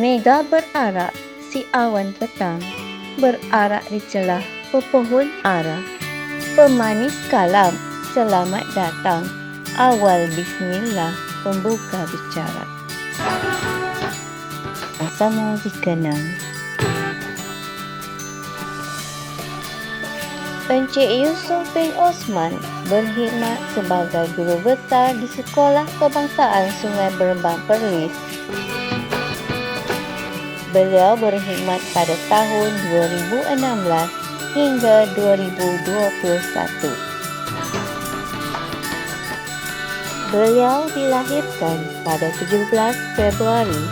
Mega berarak, si awan petang, berarak di celah pepohon ara. Pemanis kalam, selamat datang, awal bismillah, pembuka bicara. Sama dikenang. Encik Yusuf bin Osman berkhidmat sebagai guru besar di Sekolah Kebangsaan Sungai Berembang Perlis. Beliau berkhidmat pada tahun 2016 hingga 2021. Beliau dilahirkan pada 17 Februari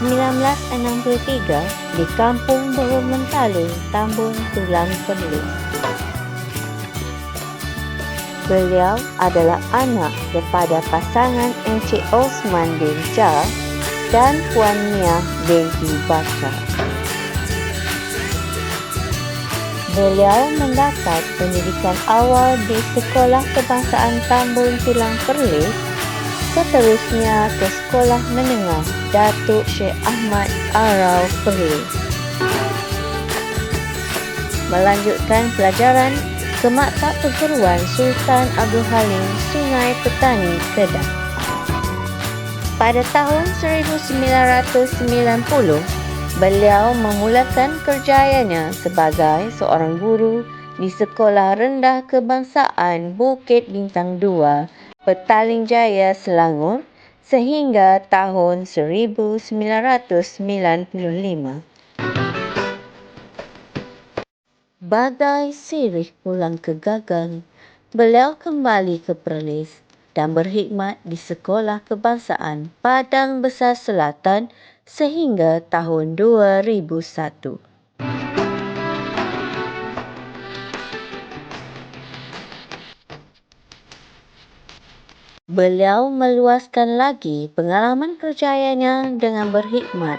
1963 di Kampung Bawah Mentale, Tambun Tulang Perlis. Beliau adalah anak kepada pasangan Encik Osman bin Jah dan Puan Mia binti Bakar. Beliau mendapat pendidikan awal di Sekolah Kebangsaan Tambun Tulang Perlis seterusnya ke Sekolah Menengah Datuk Syekh Ahmad Arau Perlis. Melanjutkan pelajaran ke Maktab Perguruan Sultan Abdul Halim Sungai Petani Kedah. Pada tahun 1990, beliau memulakan kerjayanya sebagai seorang guru di Sekolah Rendah Kebangsaan Bukit Bintang 2, Petaling Jaya, Selangor sehingga tahun 1995. Bagai sirih pulang ke gagang, beliau kembali ke Perlis dan berkhidmat di Sekolah Kebangsaan Padang Besar Selatan sehingga tahun 2001. Beliau meluaskan lagi pengalaman kerjayanya dengan berkhidmat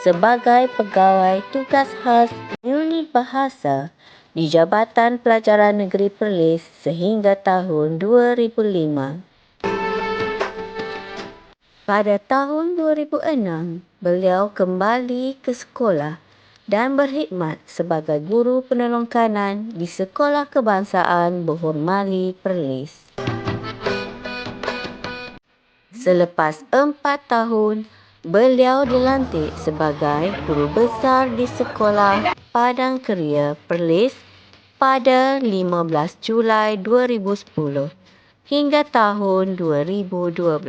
sebagai pegawai tugas khas unit bahasa di Jabatan Pelajaran Negeri Perlis sehingga tahun 2005. Pada tahun 2006, beliau kembali ke sekolah dan berkhidmat sebagai guru penolong kanan di Sekolah Kebangsaan Bohor Mali Perlis. Selepas empat tahun, beliau dilantik sebagai guru besar di Sekolah Padang Keria Perlis pada 15 Julai 2010 hingga tahun 2012.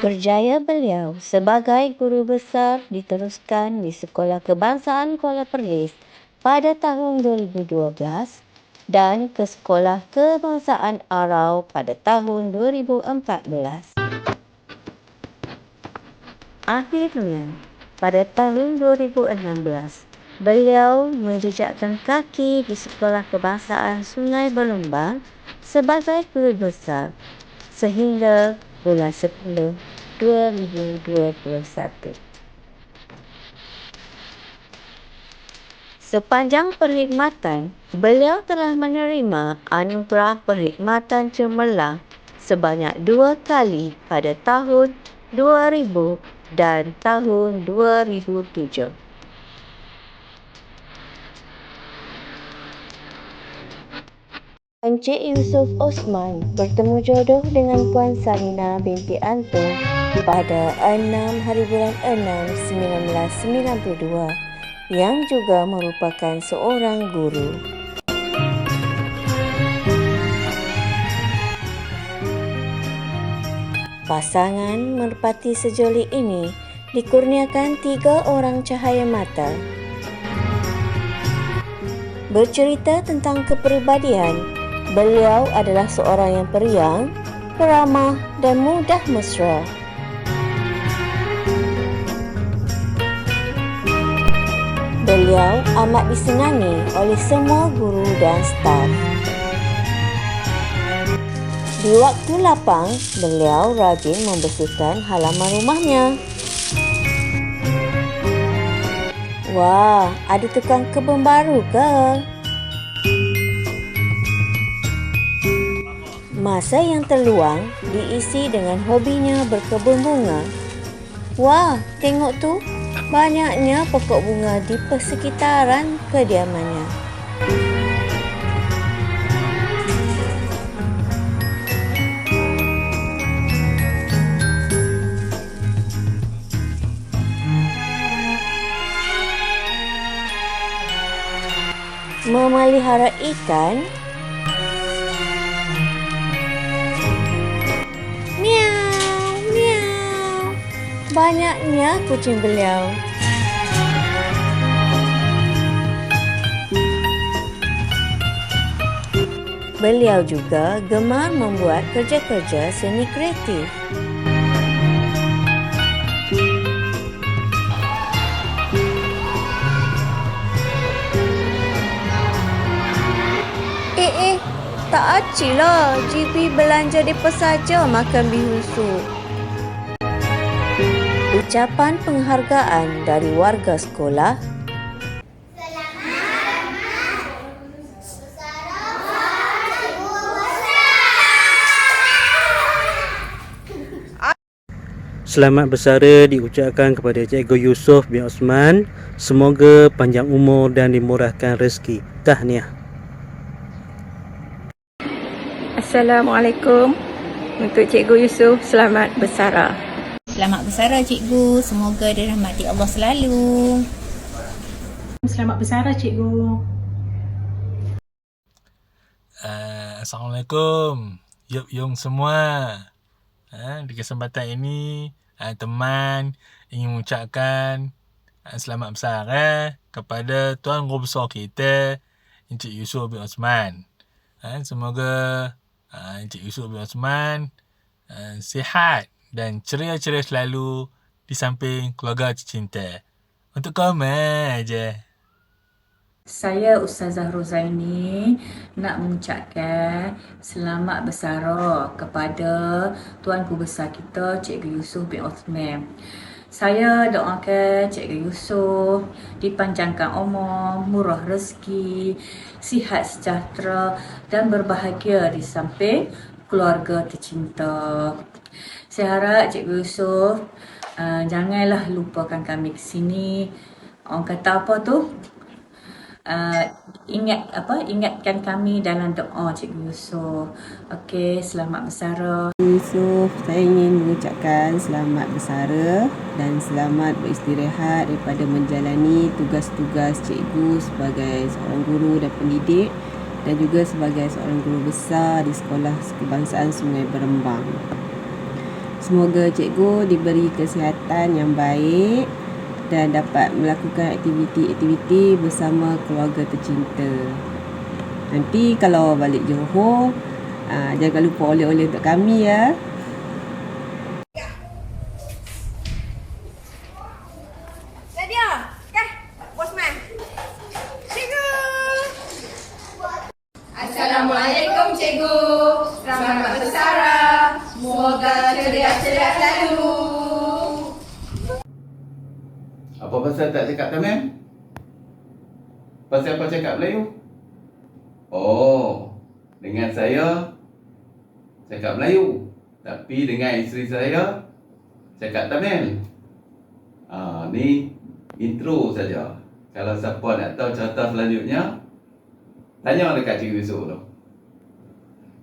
Kerjaya beliau sebagai guru besar diteruskan di Sekolah Kebangsaan Kuala Perlis pada tahun 2012 dan ke Sekolah Kebangsaan Arau pada tahun 2014. Akhirnya, pada tahun 2016, beliau menjejakkan kaki di Sekolah Kebangsaan Sungai Berlembang sebagai guru besar sehingga bulan 10 2021. Sepanjang perkhidmatan, beliau telah menerima anugerah perkhidmatan cemerlang sebanyak dua kali pada tahun 2000 dan tahun 2007. Encik Yusuf Osman bertemu jodoh dengan Puan Salina binti Anton pada 6 hari bulan 6 1992 yang juga merupakan seorang guru. Pasangan merpati sejoli ini dikurniakan tiga orang cahaya mata. Bercerita tentang kepribadian, beliau adalah seorang yang periang, peramah dan mudah mesra. Beliau amat disenangi oleh semua guru dan staf. Di waktu lapang, beliau rajin membersihkan halaman rumahnya. Wah, ada tukang kebun baru ke? Masa yang terluang diisi dengan hobinya berkebun bunga. Wah, tengok tu. Banyaknya pokok bunga di persekitaran kediamannya. Memelihara ikan Miau, miau. Banyaknya kucing beliau. Beliau juga gemar membuat kerja-kerja seni kreatif. Tak acik lah. GB belanja depa saja makan bihusu. Ucapan penghargaan dari warga sekolah Selamat bersara diucapkan kepada Cikgu Yusof bin Osman. Semoga panjang umur dan dimurahkan rezeki. Tahniah. Assalamualaikum untuk Cikgu Yusof. Selamat bersara. Selamat bersara cikgu. Semoga dirahmati Allah selalu. Selamat bersara cikgu. Uh, Assalamualaikum Yup Yung semua uh, Di kesempatan ini uh, Teman ingin mengucapkan uh, Selamat besar eh, Kepada Tuan Guru Besar kita Encik Yusuf bin Osman uh, Semoga uh, Encik Yusuf bin Osman uh, Sihat dan ceria-ceria selalu Di samping keluarga tercinta Untuk kau je Saya Ustazah Rozaini nak mengucapkan selamat bersara kepada Tuan Guru Besar kita Cikgu Yusof bin Osman. Saya doakan Cikgu Yusof dipanjangkan umur, murah rezeki, sihat sejahtera dan berbahagia di samping keluarga tercinta. Saya harap Cikgu Yusof uh, janganlah lupakan kami ke sini. Orang kata apa tu? Uh, ingat apa ingatkan kami dalam doa Cikgu Yusof. Okey, selamat bersara. Yusuf, saya ingin mengucapkan selamat bersara dan selamat beristirahat daripada menjalani tugas-tugas cikgu sebagai seorang guru dan pendidik dan juga sebagai seorang guru besar di Sekolah Kebangsaan Sungai Berembang. Semoga cikgu diberi kesihatan yang baik dan dapat melakukan aktiviti-aktiviti bersama keluarga tercinta. Nanti kalau balik Johor, aa, jangan lupa oleh-oleh untuk kami ya. Nadia, kan? Bosman. Cikgu. Assalamualaikum cikgu. Selamat bersara. Semoga ceria-ceria selalu. Apa pasal tak cakap Tamam? Pasal apa cakap Melayu? Oh, dengan saya cakap Melayu. Tapi dengan isteri saya cakap Tamil. Ah, ni intro saja. Kalau siapa nak tahu cerita selanjutnya, tanya dekat Cikgu Yusuf tu.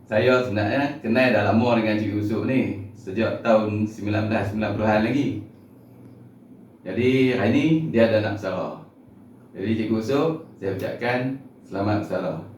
Saya sebenarnya kenal dah lama dengan Cikgu Yusuf ni. Sejak tahun 1990-an lagi. Jadi hari ni dia ada nak bersara. Jadi Cikgu Yusuf, saya ucapkan selamat bersara.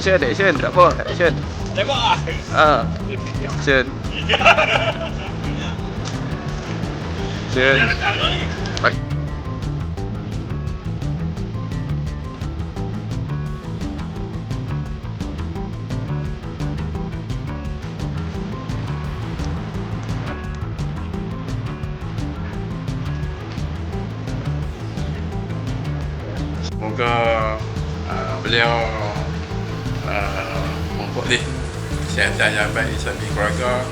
Action, action, tak apa, action. Tembak. Ah. Action. Action. Baik. Semoga uh, beliau uh, memperoleh kesihatan yang baik di keluarga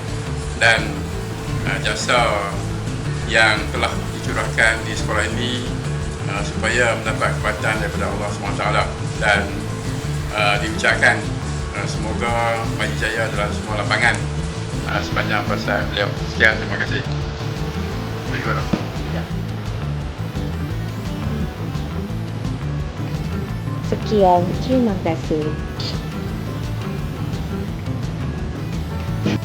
dan uh, jasa yang telah dicurahkan di sekolah ini uh, supaya mendapat kekuatan daripada Allah SWT dan uh, diucapkan uh, semoga maju jaya dalam semua lapangan uh, sepanjang masa beliau. Sekian, terima kasih. Terima kasih. Sekian, terima kasih.